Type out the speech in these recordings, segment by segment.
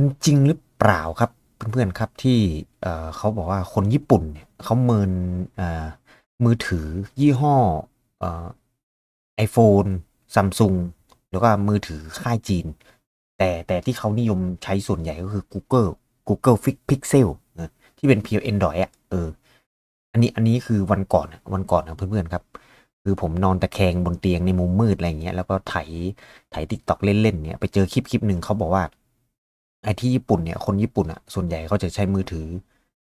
มันจริงหรือเปล่าครับเพื่อนๆครับที่เขาบอกว่าคนญี่ปุ่นเนี่ยเขาเมินมือถือยี่ห้อไอโฟนซัมซุงแล้วก็มือถือค่ายจีน แต่แต่ที่เขานิยมใช้ส่วนใหญ่ก็คือ Google Google Fix- Pixel เออที่เป็นเพียว Android อะเอออันนี้อันนี้คือวันก่อนวันก่อนนะเพื่อนๆครับ คือผมนอนตะแคงบนเตียงในมุมมืดอะไรเงี้ยแล้วก็ไถไถทิกตอกเล่นๆเนี่ยไปเจอคลิปคลิปหนึ่งเขาบอกว่า อ้ที่ญี่ปุ่นเนี่ยคนญี่ปุ่นอะส่วนใหญ่เขาจะใช้มือถือ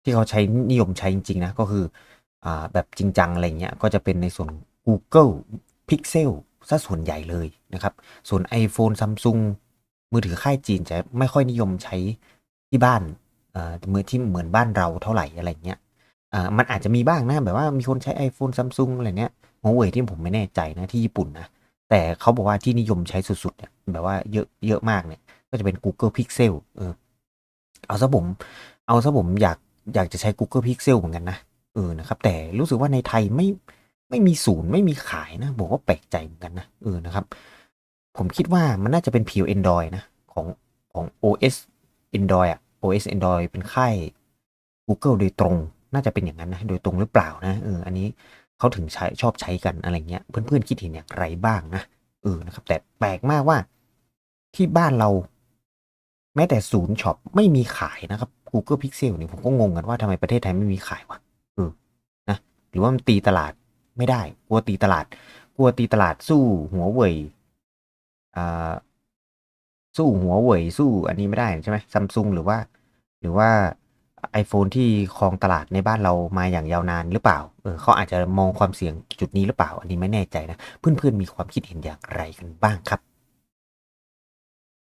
ที่เขาใช้นิยมใช้จริงๆนะก็คืออ่าแบบจริงจังอะไรเงี้ยก็จะเป็นในส่วน Google Pixel ซะส่วนใหญ่เลยนะครับ ส่วน iPhone Samsung มือถือค่ายจีนจะไม่ค่อยนิยมใช้ที่บ้านเอ่อมือที่เหมือนบ้านเราเท่าไหร่อะไรเงี้ยอ่ามันอาจจะมีบ้างนะแบบว่ามีคนใช้ iPhone Samsung อะไรเนี้ยโหัวเว่ยที่ผมไม่แน่ใจนะที่ญี่ปุ่นนะแต่เขาบอกว่าที่นิยมใช้สุดๆเนี่ยแบบว่าเยอะเยอะมากเนี่ย ก็จะเป็น Google Pixel เออเอาซะผมเอาซะผมอยากอยากจะใช้ Google Pixel เหมือนกันนะเออนะครับ แต่รู้สึกว่าในไทยไม่ไม่มีศูนย์ไม่มีขายนะบอกว่าแปลกใจเหมือนกันนะเออนะครับ ผมคิดว่ามันน่าจะเป็นเพียว Android นะของของ OS Android อะ OS Android เป็นค่าย Google โดยตรงน่าจะเป็นอย่างนั้นนะโดยตรงหรือเปล่านะเอออันนี้เขาถึงใช้ชอบใช้กันอะไรเงี้ย เพื่อนๆคิดเห็นอย่างไรบ้างนะเออนะครับ แต่แปลกมากว่าที่บ้านเรา แม้แต่ศูนย์ช็อปไม่มีขายนะครับ Google Pixel เนี่ยผมก็งงกันว่าทำไมประเทศไทยไม่มีขายวะเออนะหรือว่ามันตีตลาดไม่ได้กลัวตีตลาดกลัวตีตลาดสู้หัวเว่ยอ่าสู้หัวเว่ยสู้อันนี้ไม่ได้ใช่ไหมซัมซุงหรือว่า หรือว่า iPhone ที่ครองตลาดในบ้านเรามาอย่างยาวนานหรือเปล่า เออเขาอาจจะมองความเสี่ยงจุดนี้หรือเปล่า อันนี้ไม่แน่ใจนะ เพื่อนๆมีความคิดเห็นอย่างไรกันบ้างครับ